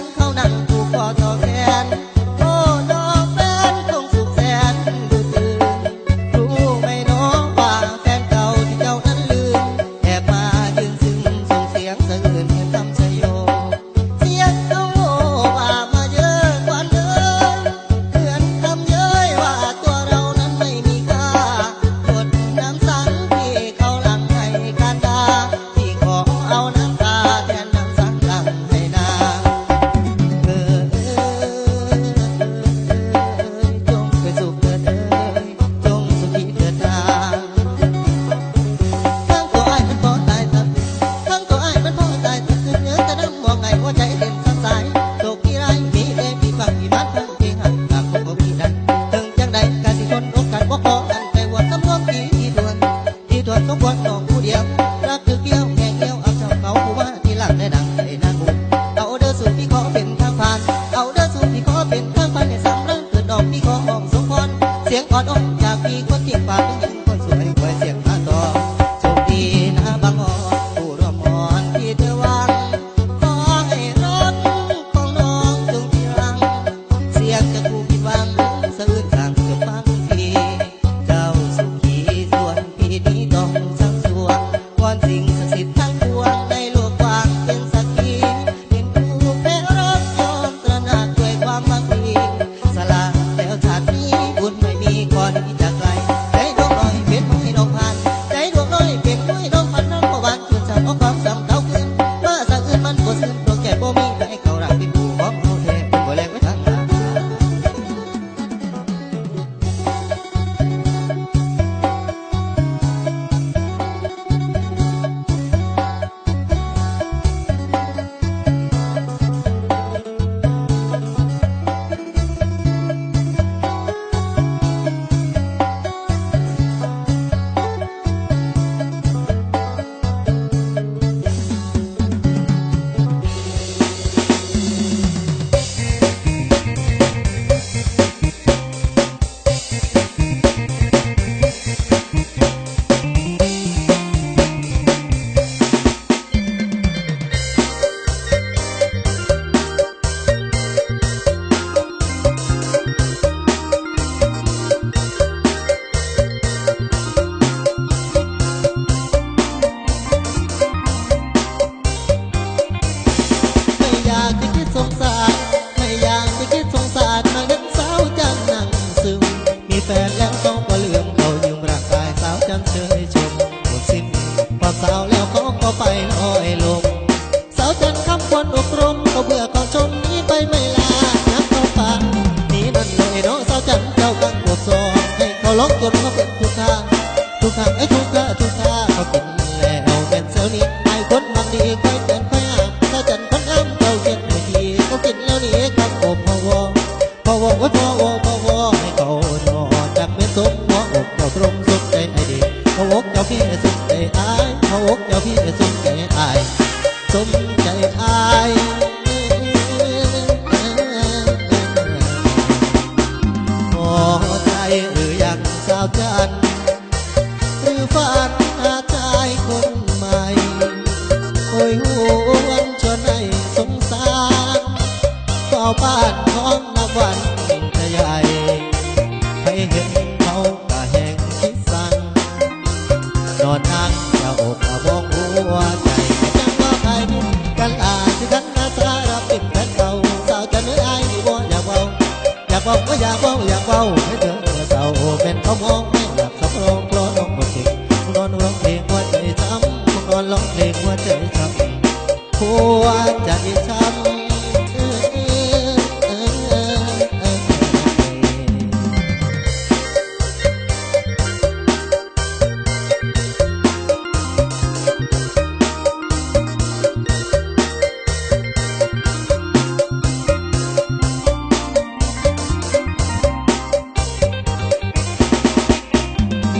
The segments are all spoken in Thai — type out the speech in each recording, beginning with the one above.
nhưng không ทุกคนน้องผู้เดียว รักคือเกี้ยวแง่เกี้ยวอับเจเขาผู้ว่าที่หลังได้ดังได้นางูเอาเด้อสูตรพี่ขอเป็นทางผ่าน เอาเด้อสูตรพี่ขอเป็นทางผ่านในสำรังเกิดดอกพี่ขอหองสมพรเสียงอ่อนอ่อนจากพี่คนที่ฝาเป็น ฉันเชยชมหมดสิ้นพอสาวแล้วเขาก็ไปลอยลมสาวจันคำควรอบรมเขาเบื่อเขาชมนี้ไปไม่ลานักเขาป่านี้นั่นเลยเนาะสาวจันเจ้ากังปวดซองให้เขาล็อกตัวเขาเป็นทุกทางทุกทางไอ้ทุกทางาวจันหรือฝันหาชายคนใหม่ โอ้โหวนชวนให้สงสารเฝ้าบ้านของนัวัน หัวใจช้ำ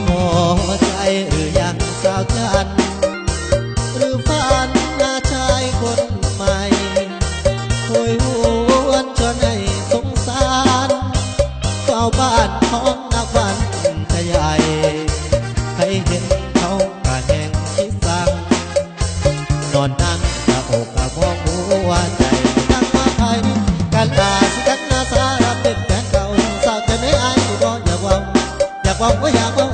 พอใจหรือยังสาวกัน água, foi